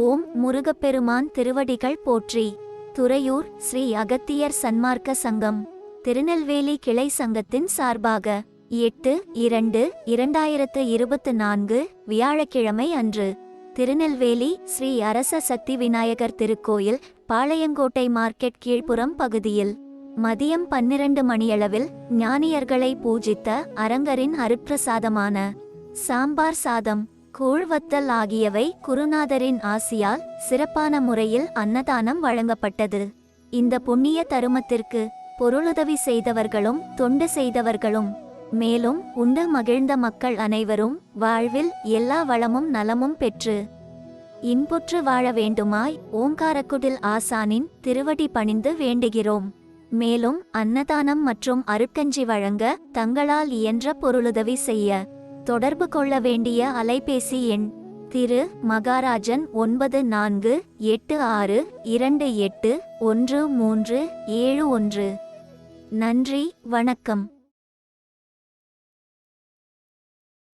ஓம் முருகப்பெருமான் திருவடிகள் போற்றி. துறையூர் ஸ்ரீ அகத்தியர் சன்மார்க்க சங்கம். திருநெல்வேலி கிளை சங்கத்தின் சார்பாக எட்டு இரண்டு இரண்டாயிரத்து இருபத்து நான்கு வியாழக்கிழமை அன்று திருநெல்வேலி ஸ்ரீ அரச சக்தி விநாயகர் திருக்கோயில் பாளையங்கோட்டை மார்க்கெட் கீழ்ப்புறம் பகுதியில் மதியம் பன்னிரண்டு மணியளவில் ஞானியர்களை பூஜித்த அரங்கரின் அருட்பிரசாதமான சாம்பார் சாதம். கூழ்வத்தல் ஆகியவை குருநாதரின் ஆசியால் சிறப்பான முறையில் அன்னதானம் வழங்கப்பட்டது. இந்த புண்ணிய தருமத்திற்கு பொருளுதவி செய்தவர்களும் தொண்டு செய்தவர்களும் மேலும் உண்டு மகிழ்ந்த மக்கள் அனைவரும் வாழ்வில் எல்லா வளமும் நலமும் பெற்று இன்புற்று வாழ வேண்டுமாய் ஓங்காரக்குடில் ஆசானின் திருவடி பணிந்து வேண்டுகிறோம். மேலும் அன்னதானம் மற்றும் அருட்கஞ்சி வழங்க தங்களால் இயன்ற பொருளுதவி செய்ய தொடர்பு கொள்ள வேண்டிய அலைபேசி எண் திரு மகாராஜன் ஒன்பது நான்கு எட்டு ஆறு இரண்டு எட்டு ஒன்று மூன்று ஏழு ஒன்று. நன்றி வணக்கம்.